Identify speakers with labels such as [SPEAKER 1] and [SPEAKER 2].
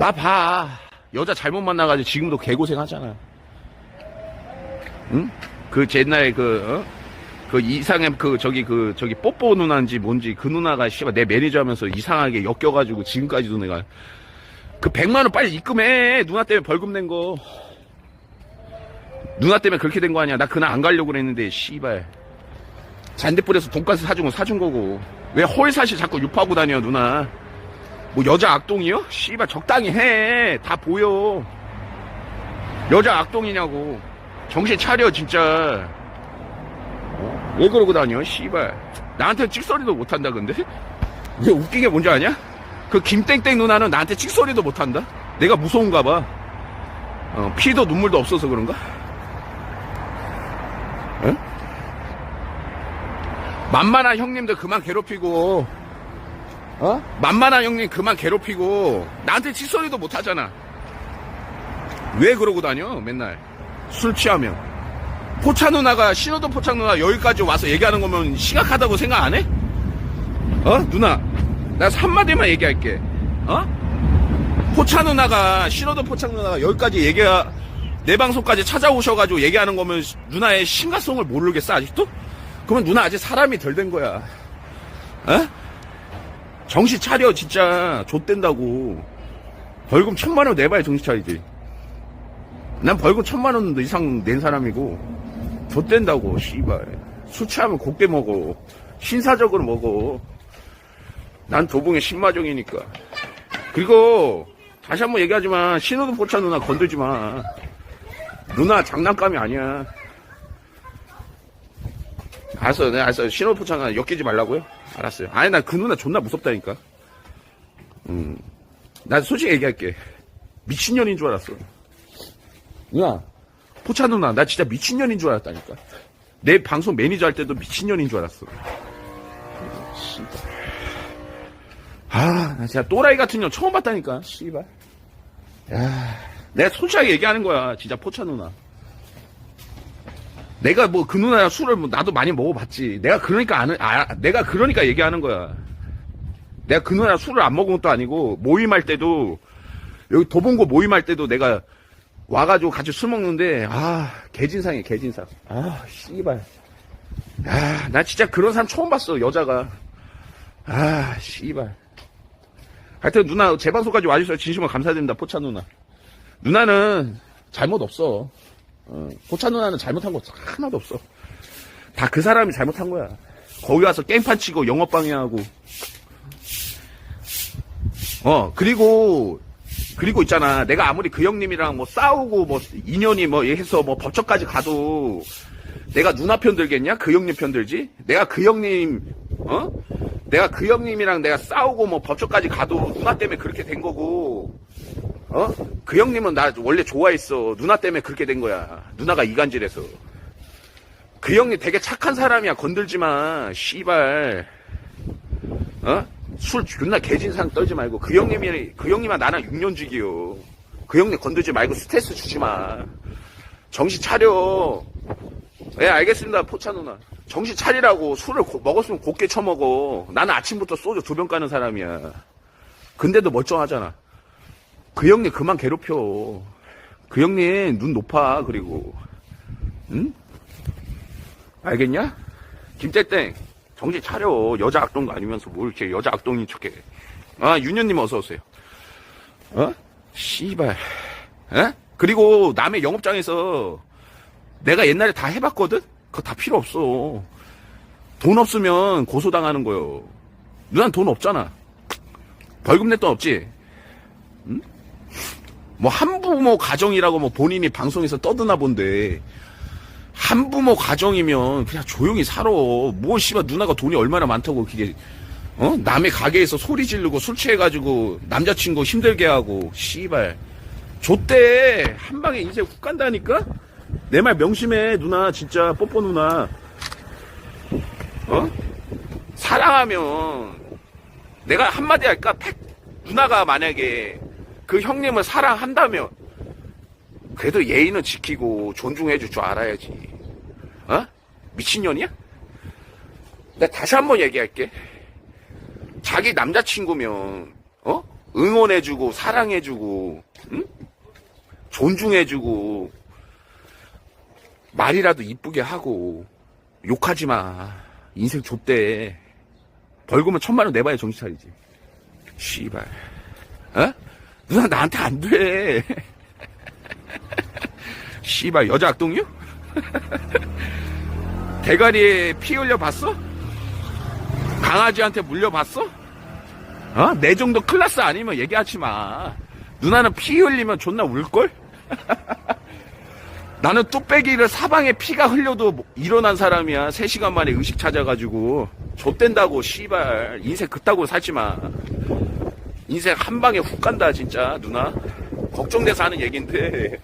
[SPEAKER 1] 나 봐. 여자 잘못 만나가지고 지금도 개고생 하잖아. 응? 그 옛날에 그, 어? 그 이상의 그 저기 그 저기 뽀뽀 누나인지 뭔지 그 누나가 씨발 내 매니저 하면서 이상하게 엮여가지고 지금까지도 내가 그 100만 원 빨리 입금해. 누나 때문에 벌금 낸 거. 누나 때문에 그렇게 된 거 아니야. 나 그날 안 가려고 그랬는데 씨발. 잔디불에서 돈가스 사준 거 사준 거고. 왜 홀사시 자꾸 유파하고 다녀 누나. 뭐 여자 악동이요? 씨발 적당히 해. 다 보여. 여자 악동이냐고. 정신 차려 진짜. 어? 왜 그러고 다녀? 씨발. 나한테 찍소리도 못 한다 근데? 이게 웃긴 게 뭔지 아냐? 그 김땡땡 누나는 나한테 찍소리도 못 한다? 내가 무서운가 봐. 어, 피도 눈물도 없어서 그런가? 응? 만만한 형님들 그만 괴롭히고 어? 만만한 형님 그만 괴롭히고 나한테 칫소리도 못 하잖아. 왜 그러고 다녀? 맨날 술 취하면 포차 누나가 신호등 포차 누나 여기까지 와서 얘기하는 거면 심각하다고 생각 안 해? 어? 누나 나 한마디만 얘기할게. 어? 포차 누나가 신호등 포차 누나가 여기까지 얘기가 내 방송까지 찾아오셔가지고 얘기하는 거면 누나의 심각성을 모르겠어 아직도? 그러면 누나 아직 사람이 덜 된 거야. 어? 정신 차려 진짜. 좆된다고. 벌금 천만 원 내봐야 정신 차리지. 난 벌금 천만 원 이상 낸 사람이고 좆된다고 씨발. 술 취하면 곱게 먹어. 신사적으로 먹어. 난 도봉의 신마종이니까. 그리고 다시 한번 얘기하지만 신호등 포차 누나 건들지 마. 누나 장난감이 아니야 알았어, 네, 알았어. 신호 포창 엮이지 말라고요? 알았어요. 아니, 나 그 누나 존나 무섭다니까. 음. 나 솔직히 얘기할게. 미친년인 줄 알았어. 누나, 포차 누나, 나 진짜 미친년인 줄 알았다니까. 내 방송 매니저 할 때도 미친년인 줄 알았어. 아, 나 진짜 또라이 같은 년 처음 봤다니까, 씨발. 야, 내가 솔직하게 얘기하는 거야, 진짜 포차 누나. 내가 뭐 그 누나 술을 뭐 나도 많이 먹어봤지. 내가 그러니까 아는, 아, 내가 그러니까 얘기하는 거야. 내가 그 누나 술을 안 먹은 것도 아니고 모임할 때도 여기 도봉고 모임할 때도 내가 와가지고 같이 술 먹는데 아 개진상이야 개진상. 아 씨발. 아나 진짜 그런 사람 처음 봤어 여자가. 아 씨발. 하여튼 누나 제 방송까지 와주셔서 진심으로 감사드립니다 포차 누나. 누나는 잘못 없어. 어, 포차 누나는 잘못한 거 하나도 없어. 다 그 사람이 잘못한 거야. 거기 와서 게임판 치고 영업 방해하고. 어, 그리고, 그리고 있잖아. 내가 아무리 그 형님이랑 뭐 싸우고 뭐 인연이 뭐 해서 뭐 법적까지 가도 내가 누나 편 들겠냐? 그 형님 편 들지? 내가 그 형님, 어? 내가 그 형님이랑 내가 싸우고 뭐 법적까지 가도 누나 때문에 그렇게 된 거고, 어? 그 형님은 나 원래 좋아했어. 누나 때문에 그렇게 된 거야. 누나가 이간질해서. 그 형님 되게 착한 사람이야. 건들지 마. 씨발. 어? 술 존나 개진상 떨지 말고 그 형님이 그 형님아 나랑 6년 지기요. 그 형님 건들지 말고 스트레스 주지 마. 정신 차려. 예, 알겠습니다. 포차 누나. 정신 차리라고 술을 고- 먹었으면 곱게 처먹어. 나는 아침부터 소주 두 병 까는 사람이야. 근데도 멀쩡하잖아. 그 형님 그만 괴롭혀. 그 형님 눈 높아 그리고 응? 알겠냐? 김땡땡 정신 차려 여자 악동도 아니면서 뭘 이렇게 여자 악동인 척해 아 윤현님 어서 오세요 어? 씨발 에? 그리고 남의 영업장에서 내가 옛날에 다 해봤거든? 그거 다 필요 없어 돈 없으면 고소당하는 거요 누난 돈 없잖아 벌금 낼 돈 없지 뭐 한부모 가정이라고 뭐 본인이 방송에서 떠드나 본데 한부모 가정이면 그냥 조용히 살아. 뭐 씨발 누나가 돈이 얼마나 많다고 그게 어? 남의 가게에서 소리 지르고 술 취해가지고 남자친구 힘들게 하고. 씨발. 좆대. 한 방에 인생 훅 간다니까? 내 말 명심해 누나. 진짜 뽀뽀 누나. 어? 사랑하면 내가 한마디 할까? 팩 누나가 만약에 그 형님을 사랑한다면 그래도 예의는 지키고 존중해 줄 줄 알아야지. 어? 미친년이야? 내가 다시 한번 얘기할게. 자기 남자친구면 어? 응원해 주고 사랑해 주고 응? 존중해 주고 말이라도 이쁘게 하고 욕하지 마 인생 좆대 벌금은 천만 원 내봐야 정신 차리지 씨발 어? 누나 나한테 안 돼 씨발 여자 악동이요? 대가리에 피 흘려 봤어? 강아지한테 물려봤어? 어? 내 정도 클라스 아니면 얘기하지 마. 누나는 피 흘리면 존나 울걸? 나는 뚝배기를 사방에 피가 흘려도 뭐- 일어난 사람이야. 3시간 만에 의식 찾아가지고. 좆된다고, 씨발. 인생 그따고 살지 마. 인생 한 방에 훅 간다, 진짜, 누나. 걱정돼서 하는 얘긴데.